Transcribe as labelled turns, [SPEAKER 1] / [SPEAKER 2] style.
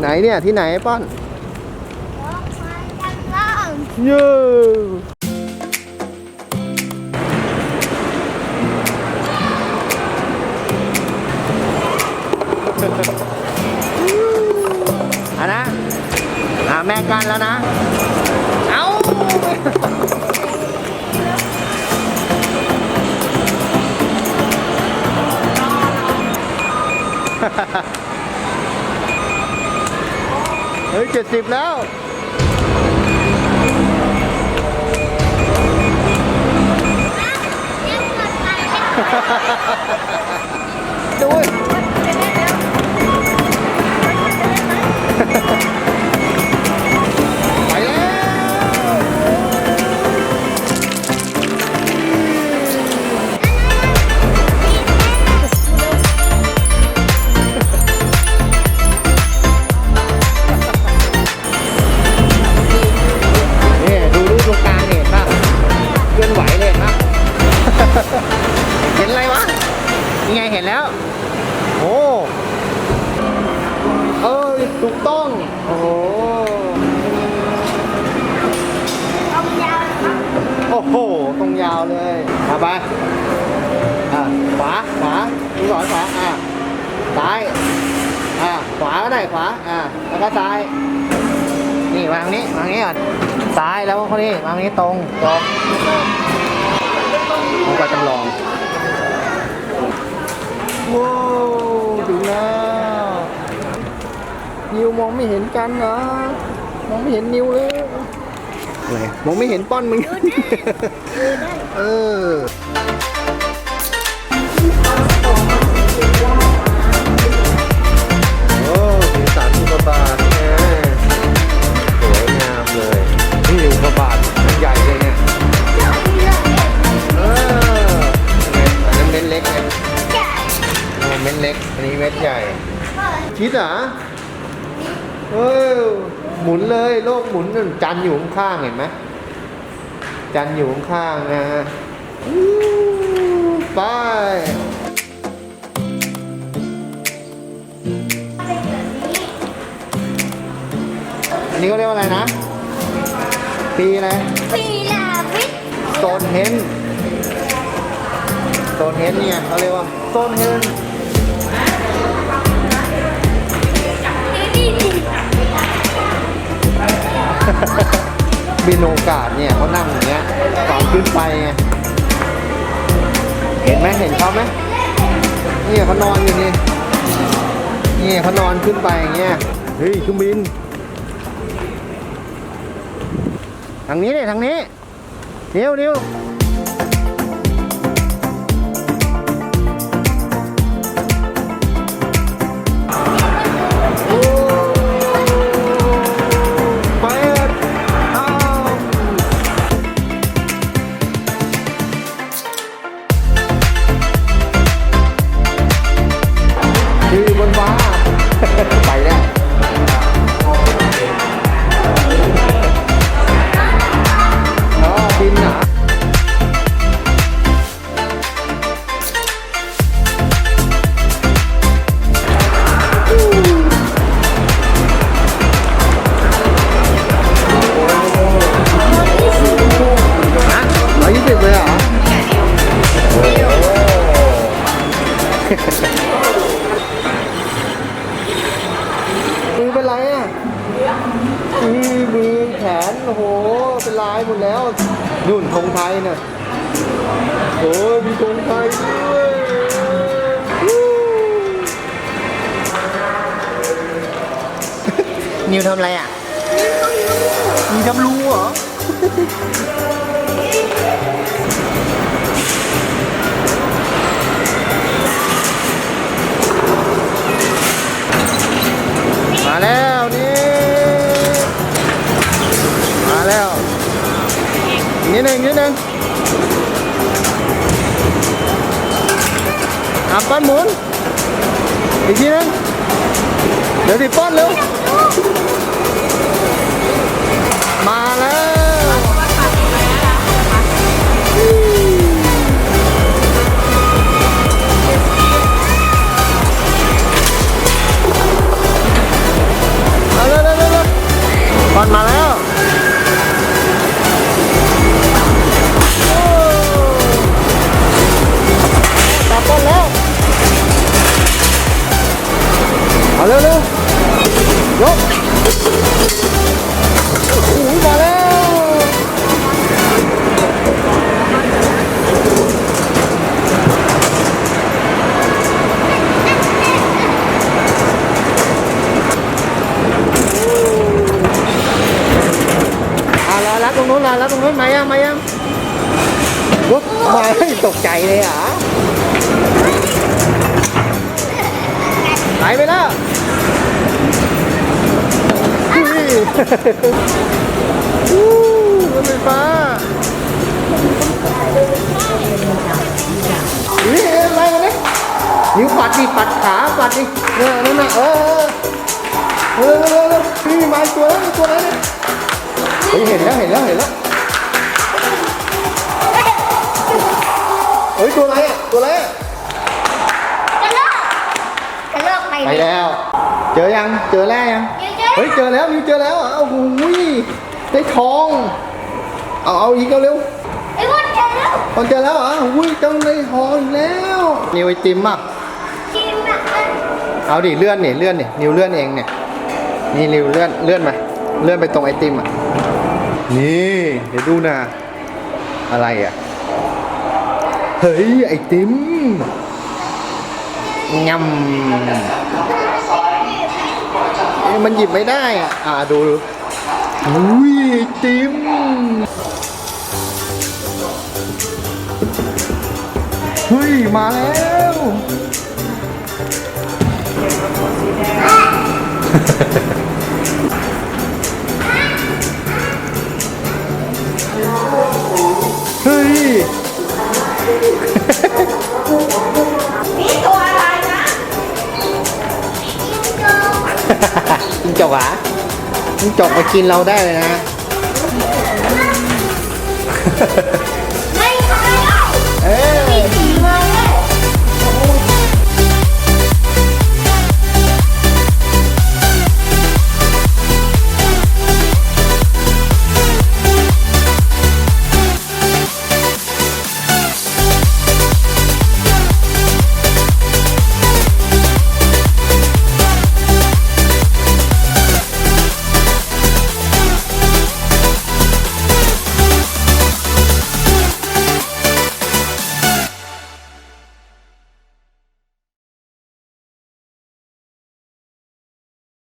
[SPEAKER 1] ไหนเนี่ย ที่ไหนป้อน
[SPEAKER 2] ออกมาจากล่าง
[SPEAKER 1] เย้อะนะ อ่าแม่กันแล้วนะ เอาเฮ้ยเจ็ดสิบแล้ว
[SPEAKER 2] เรีย
[SPEAKER 1] ถูกต้อง โอ้โห
[SPEAKER 2] ต้องยาวครับ
[SPEAKER 1] โอ้โห ตรงยาวเลยมาไปอะขวา ขวาดูก่อนขวา อะ ซ้าย อะ ขวาก็ได้ขวา อะ แล้วก็ซ้าย นี่วางนี้ วางนี้ก่อน ซ้ายแล้วก็นี่วางนี้ตรงตรงเอาไปจำลอง ว้าวถึงแล้ว นิวมองไม่เห็นกันเหรอมองไม่เห็นนิวเลยอะไรมองไม่เห็นป้อนมึง เออ เออหมุนเลยโลกหมุนนั่นจันทร์อยู่ข้างๆเห็นไหมจันทร์อยู่ข้างๆนะอู้ไปอันนี้เขาเรียกว่าอะไรนะปีอะไร
[SPEAKER 2] พีลาวิท
[SPEAKER 1] โซนเฮนโซนเฮนเนี่ยเขาเรียกว่าโซนเฮน
[SPEAKER 2] นี่
[SPEAKER 1] บินโอกาสเนี่ยเขานั่งอย่างเงี้ยก่อนขึ้นไปไงเห็นไหมเห็นเขาไหมเนี่ยเขานอนอยู่นี่เนี่ยเขานอนขึ้นไปอย่างเงี้ยเฮ้ยเครื่องบินทางนี้เลยทางนี้เดี๋ยวเดี๋ยว เป็นไรอะมือมือแขนโอ้โห เป็นลายหมดแล้วนู่นธงไทยน่ะโอ้ยมีธงไทยด้วยวู้นิวทำอะไรอะนิวทำรูเหรอ มาแล้วนี่ มาแล้วอีกนิดหนึ่งอีกนิดหนึ่งอะป้อนหมุน อีกทีนึงเดี๋ยวดิป้อนเร็ว มาแล้ว ยกโอ้โหมาแล้วอะรอรับตรงนู้นรอรับตรงนู้นมายังมายังวุ๊บมาให้ตกใจเลยเหรอะหายไปแล้วอุ้ยอู้ รถไฟฟ้านี่อะไรมาเนี่ยนิ้วปัดดิปัดขาปัดดิเนี่ยนั่นน่ะเออเออเออเออนี่มาตัวแล้วตัวแล้วเนี่ยเฮ้ยเห็นแล้วเห็นแล้วเห็นแล้วเฮ้ยตัวอะไรอะตัวอะไรอะ
[SPEAKER 2] กระโลกกระโลกไป
[SPEAKER 1] ไปแล้ว เจอยังเจอแล้วยัง เจอ ฮ้ยเจอแล้วมิวเจอแล้วอะโอ้โหได้ทอง เอาเอาอีกเอาเร็ว
[SPEAKER 2] ไอ้วันเจอแล้ว
[SPEAKER 1] ตอนเจอแล้วเหรอะอุ้ยต้องได้ทองอีกแล้วนิวไอติมอะ
[SPEAKER 2] กินแบบนั้น
[SPEAKER 1] เอาดิเลื่อนเนี่ยเลื่อนเนี่ยนิวเลื่อนเองเนี่ยนี่นิวเลื่อนเลื่อนไปเลื่อนไปตรงไอติมอะนี่เดี๋ยวดูนะอะไรอะเฮ้ยไอติมยำเอ๊ะ มันหยิบไม่ได้อะอ่าดูอุ้ยติมเฮ้ย มาแล้วเฮ้ย
[SPEAKER 2] จ๊ก
[SPEAKER 1] จิงจกหรอะจิงจกมากินเราได้เลยนะ